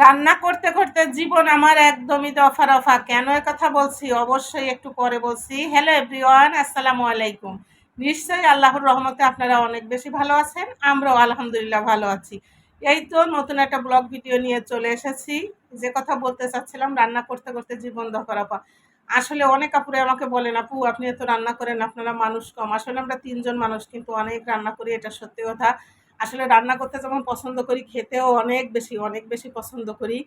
রান্না করতে করতে জীবন আমার একদমই দফা রফা কেন কথা বলছি? অবশ্যই একটু পরে বলছি। হ্যালো এভরিওয়ান আসসালামু আলাইকুম। নিশ্চয়ই আল্লাহর রহমতে আপনারা অনেক বেশি ভালো আছেন, আমরাও আলহামদুলিল্লাহ ভালো আছি। এই তো নতুন একটা ব্লগ ভিডিও নিয়ে চলে এসেছি। যে কথা বলতে চাচ্ছিলাম, রান্না করতে করতে জীবন দফা রফা আসলে অনেক আপুরে আমাকে বলেন, আপু, আপনি এত রান্না করেন, আপনারা মানুষ কম। আসলে আমরা তিনজন মানুষ, কিন্তু অনেক রান্না করি, এটা সত্যি কথা। আসলে রান্না করতে যেমন পছন্দ করি, খেতেও অনেক বেশি অনেক বেশি পছন্দ করি।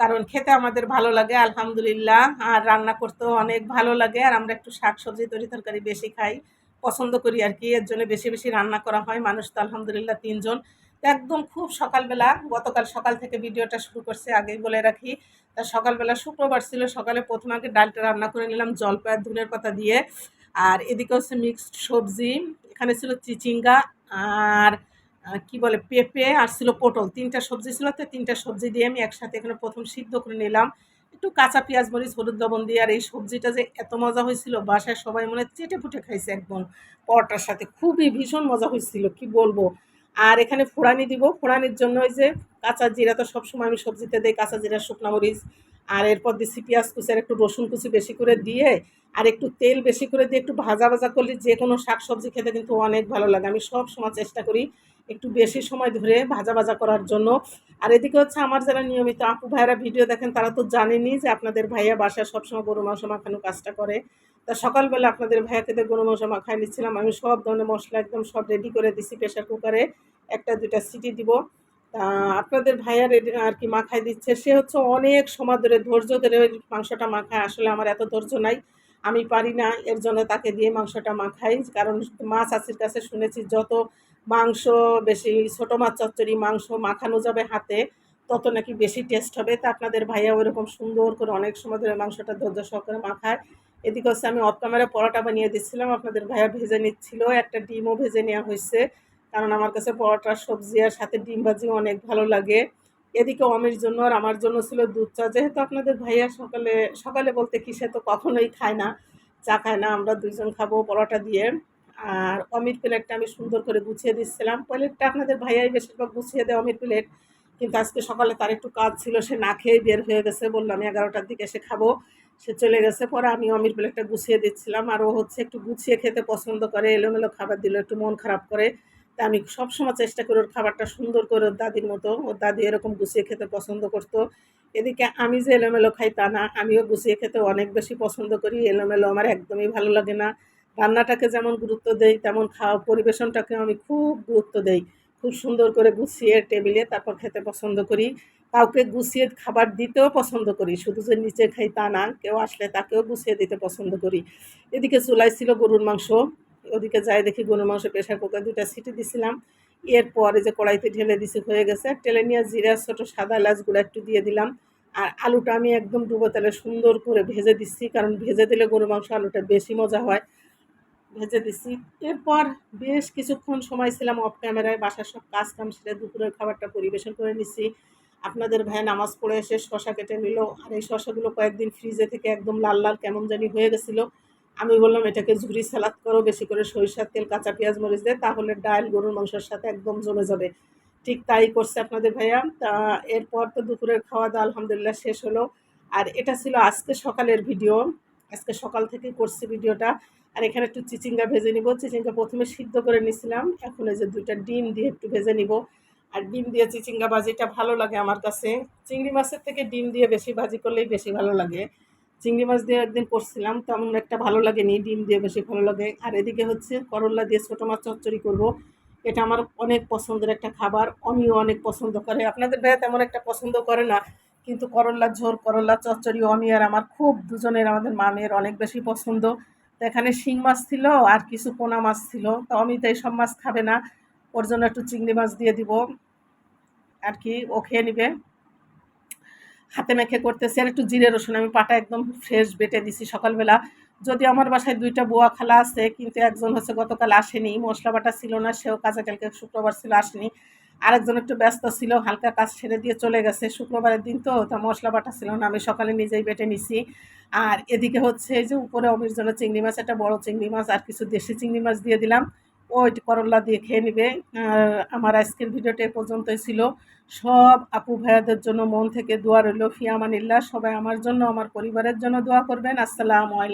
কারণ খেতে আমাদের ভালো লাগে, আলহামদুলিল্লাহ। আর রান্না করতেও অনেক ভালো লাগে। আর আমরা একটু শাক সবজি তরি তরকারি বেশি খাই। পছন্দ করি আর কি, এর জন্য বেশি বেশি রান্না করা হয়। মানুষ তো আলহামদুলিল্লাহ তিনজন। একদম খুব সকালবেলা, গতকাল সকাল থেকে ভিডিওটা শুরু করছে, আগেই বলে রাখি। তা সকালবেলা শুক্রবার ছিল, সকালে প্রথমে আগে ডালটা রান্না করে নিলাম, জলপাই আর ধনের পাতা দিয়ে। আর এদিকে হচ্ছে মিক্সড সবজি, এখানে ছিল চিচিঙ্গা। আর কি বলে পেঁপে আর ছিল পটল। তিনটা সবজি ছিল, তো তিনটা সবজি দিয়ে আমি একসাথে এখানে প্রথম সিদ্ধ করে নিলাম। একটু কাঁচা পেঁয়াজ, মরিচ, হলুদ, লবণ দিয়ে আর এই সবজিটা যে এত মজা হয়েছিল, বাসায় সবাই মনে চেটে ফুটে খাইছে একদম। পরোটার সাথে খুবই ভীষণ মজা হয়েছিল, কি বলব। আর এখানে ফোড়ানি দিব। ফোড়ানির জন্য ওই যে কাঁচা জিরা তো সবসময় আমি সবজিতে দিই, কাঁচা জিরা, শুকনো মরিচ আর এরপর দিচ্ছি পেঁয়াজ কুচি, আর একটু রসুন কুচি বেশি করে দিয়ে, আর একটু তেল বেশি করে দিয়ে একটু ভাজা ভাজা করলে যে কোনো শাক সবজি খেতে কিন্তু অনেক ভালো লাগে। আমি সব সময় চেষ্টা করি একটু বেশি সময় ধরে ভাজা ভাজা করার জন্য। আর এদিকে হচ্ছে আমার যারা নিয়মিত আপু ভাইয়েরা ভিডিও দেখেন, তারা তো জানেনি যে আপনাদের ভাইয়া বাসায় সবসময় গরু মাংস মাখানো কাজটা করে। তা সকালবেলা আপনাদের ভাইয়াকে দিয়ে গরু মাংস মাখাই নিচ্ছিলাম। আমি সব ধরনের মশলা একদম সব রেডি করে দিছি প্রেশার কুকারে একটা দুইটা সিটি দিব। তা আপনাদের ভাইয়ার আর কি মাখাই দিচ্ছে। সে হচ্ছে অনেক সময় ধরে ধৈর্য ধরে মাংসটা মাখায়। আসলে আমার এত ধৈর্য নাই, আমি পারি না। এর জন্য তাকে দিয়ে মাংসটা মাখাই। কারণ মাছ আছির কাছে শুনেছি, যত মাংস বেশি, ছোটো মাছ, চচ্চড়ি মাংস মাখানো যাবে হাতে, তত নাকি বেশি টেস্ট হবে। তা আপনাদের ভাইয়া ওইরকম সুন্দর করে অনেক সময় ধরে মাংসটা ধৈর্য সহকারে মাখায়। এদিকে হচ্ছে আমি অফ ক্যামেরা পরোটা বানিয়ে দিচ্ছিলাম। আপনাদের ভাইয়া ভেজে নিচ্ছিল। একটা ডিমও ভেজে নেওয়া হয়েছে। কারণ আমার কাছে পরোটা, সবজি আর সাথে ডিম ভাজি অনেক ভালো লাগে। এদিকে অমির জন্য আর আমার জন্য ছিল দুধ চা। যেহেতু আপনাদের ভাইয়া সকালে সকালে বলতে কি, সে তো কখনোই খায় না, চা খায় না, আমরা দুইজন খাব পরোটা দিয়ে। আর অমির প্লেটটা আমি সুন্দর করে গুছিয়ে দিচ্ছিলাম। প্লেটটা আপনাদের ভাইয়াই বেশিরভাগ গুছিয়ে দেয় অমির প্লেট। কিন্তু আজকে সকালে তার একটু কাজ ছিল, সে না খেয়ে বের হয়ে গেছে। বললাম, এগারোটার দিকে এসে খাব। সে চলে গেছে। পরে আমি অমির প্লেটটা গুছিয়ে দিচ্ছিলাম। আর ও হচ্ছে একটু গুছিয়ে খেতে পছন্দ করে, এলোমেলো খাবার দিলে, একটু মন খারাপ করে। তা আমি সবসময় চেষ্টা করি ওর খাবারটা সুন্দর করে ওর দাদির মতো, ওর দাদি এরকম গুছিয়ে খেতে পছন্দ করতো। এদিকে আমি যে এলোমেলো খাই তা না, আমিও গুছিয়ে খেতে অনেক বেশি পছন্দ করি। এলোমেলো আমার একদমই ভালো লাগে না। রান্নাটাকে যেমন গুরুত্ব দেই, তেমন খাওয়া পরিবেশনটাকেও আমি খুব গুরুত্ব দেই। খুব সুন্দর করে গুছিয়ে টেবিলে তারপর খেতে পছন্দ করি। কাউকে গুছিয়ে খাবার দিতেও পছন্দ করি। শুধু যে নিচে খাই তা না, কেউ আসলে তাকেও গুছিয়ে দিতে পছন্দ করি। এদিকে চুলাই ছিল গরুর মাংস। ওদিকে যাই দেখি গরুর মাংস প্রেশার কুকার দুইটা সিটি দিছিলাম। এরপরে যে কড়াইতে ঢেলে দিছি, হয়ে গেছে। টেলে নিয়ে জিরা, ছোটো সাদা এলাচ এলাচগুলো একটু দিয়ে দিলাম। আর আলুটা আমি একদম ডুবো তেলে সুন্দর করে ভেজে দিচ্ছি, কারণ ভেজে দিলে গরু মাংস আলুটা বেশি মজা হয়। ভেজে দিছি এরপর বেশ কিছুক্ষণ সময় ছিলাম অফ ক্যামেরায় বাসার সব কাজ কাম সেরে দুপুরের খাবারটা পরিবেশন করে নিছি। আপনাদের ভাই নামাজ পড়ে এসে শশা কেটে নিল। আর এই শশাগুলো কয়েকদিন ফ্রিজে থেকে একদম লাল লাল কেমন জানি হয়ে গেছিল। আমি বললাম, এটাকে ঝুরি সালাদ করো, বেশি করে সরিষার তেল, কাঁচা পেঁয়াজ, মরিচ দেয়, তাহলে ডাল গরুর মাংসের সাথে একদম জমে যাবে। ঠিক তাই করছে আপনাদের ভাইয়া। তা এরপর তো দুপুরের খাওয়া দাওয়া আলহামদুলিল্লাহ শেষ হলো। আর এটা ছিল আজকে সকালের ভিডিও। আজকে সকাল থেকে করছি ভিডিওটা। আর এখানে একটু চিচিঙ্গা ভেজে নিব। চিচিঙ্গা প্রথমে সিদ্ধ করে নিছিলাম। এখন এই যে দুইটা ডিম দিয়ে একটু ভেজে নিব। আর ডিম দিয়ে চিচিঙ্গা ভাজিটা ভালো লাগে আমার কাছে। চিংড়ি মাছের থেকে ডিম দিয়ে বেশি ভাজি করলেই বেশি ভালো লাগে। চিংড়ি মাছ দিয়ে একদিন করছিলাম, তেমন একটা ভালো লাগেনি, ডিম দিয়ে বেশি ভালো লাগে। আর এদিকে হচ্ছে করল্লা দিয়ে ছোটো মাছ চচ্চড়ি করব। এটা আমার অনেক পছন্দের একটা খাবার অমিও অনেক পছন্দ করে। আপনাদের ভাইয়া তেমন একটা পছন্দ করে না, কিন্তু করল্লার ঝোল করল্লা চচ্চড়ি অমি আর আমার খুব দুজনের, আমাদের মামের অনেক বেশি পছন্দ। তো এখানে শিং মাছ ছিল আর কিছু পোনা মাছ ছিল, তো অমি তো এইসব মাছ খাবে না। ওর জন্য একটু চিংড়ি মাছ দিয়ে দিব। আর কি, ও খেয়ে নিবে। হাতে মেখে করতেছি আর একটু জিরে রসুন, আমি পাটা একদম ফ্রেশ বেটে দিছি সকালবেলা। যদি আমার বাসায় দুইটা বোয়া খালা আছে, কিন্তু একজন হচ্ছে গতকাল আসেনি, মশলা বাটা ছিল না, সেও কাজে কালকে শুক্রবার ছিল, আসেনি। আরেকজন একটু ব্যস্ত ছিল, হালকা কাজ ছেড়ে দিয়ে চলে গেছে। শুক্রবারের দিন তো তা মশলা বাটা ছিল না, আমি সকালে নিজেই বেটে নিছি। আর এদিকে হচ্ছে যে উপরে অমির জন্য চিংড়ি মাছ, একটা বড় চিংড়ি মাছ আর কিছু দেশি চিংড়ি মাছ দিয়ে দিলাম। ওই করল্লা দিয়ে খেয়ে নেবে। আমার আজকের ভিডিওটা এ পর্যন্তই ছিল। সব আপু ভাইয়াদের জন্য মন থেকে দোয়া রইল। ফিয়ামানিল্লা সবাই আমার জন্য, আমার পরিবারের জন্য দোয়া করবেন। আসসালামু আলাইকুম।